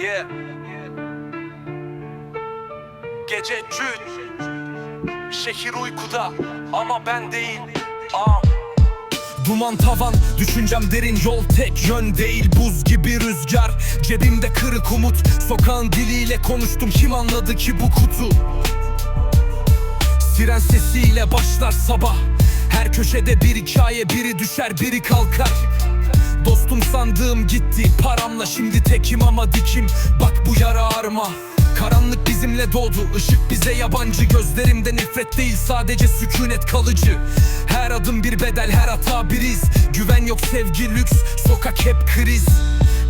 Yeah. Gece cün Şehir uykuda. Ama ben değil. Aa. Duman tavan, düşüncem derin. Yol tek yön değil. Buz gibi rüzgar, cebimde kırık umut. Sokağın diliyle konuştum. Kim anladı ki bu kutu? Siren sesiyle başlar sabah. Her köşede bir hikaye biri düşer biri kalkar Dostum sandığım gitti paramla şimdi tekim ama dikim. Bak bu yara ağrıma Karanlık bizimle doğdu ışık bize yabancı. Gözlerimde nefret değil sadece sükunet kalıcı. Her adım bir bedel her hata bir iz Güven yok sevgi lüks sokak hep kriz.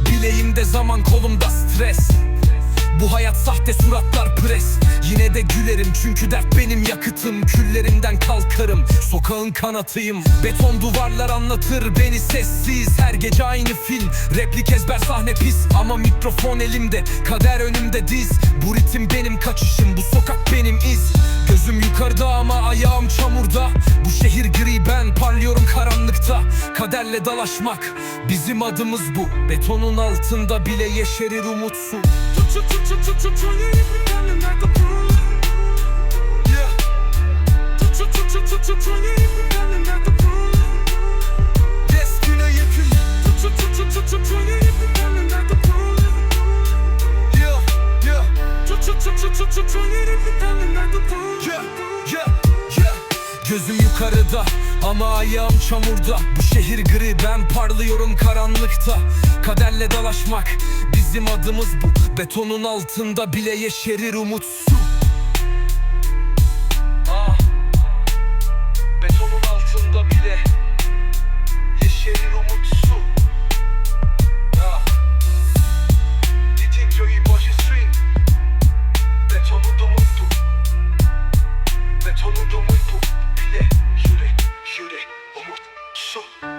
Bileğimde zaman kolumda stres. Bu hayat sahte suratlar pres Yine de gülerim çünkü dert benim yakıtım Küllerimden kalkarım sokağın kanatıyım Beton duvarlar anlatır beni sessiz Her gece aynı film replik ezber sahne pis Ama mikrofon elimde kader önümde diz Bu ritim benim kaçışım bu sokak benim iz Gözüm yukarıda ama ayağım çamurda Bu şehir gri ben parlıyorum karanlıkta Kaderle dalaşmak bizim adımız bu Betonun altında bile yeşerir umutsuz Destine Yeah, yeah, yeah. Gözüm yukarıda ama ayağım çamurda. Bu şehir gri ben parlıyorum karanlıkta. Kaderle dalaşmak bizim adımız bu. Betonun altında bile yeşerir umutsuz Betonu da mutlu Bile yürek yürek umutsuz Ya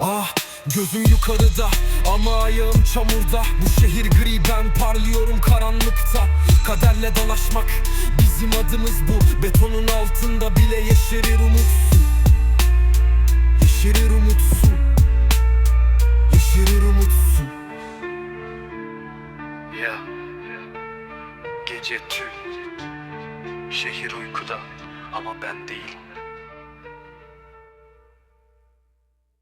ah Gözüm yukarıda ama ayağım çamurda. Bu şehir gri ben parlıyorum karanlıkta. Kaderle dalaşmak bizim adımız bu. Betonun altında bile yeşerir umutsun. Yeşerir umutsun. Yeşerir umutsun. Ya Gece tüm Şehir uykuda ama ben değil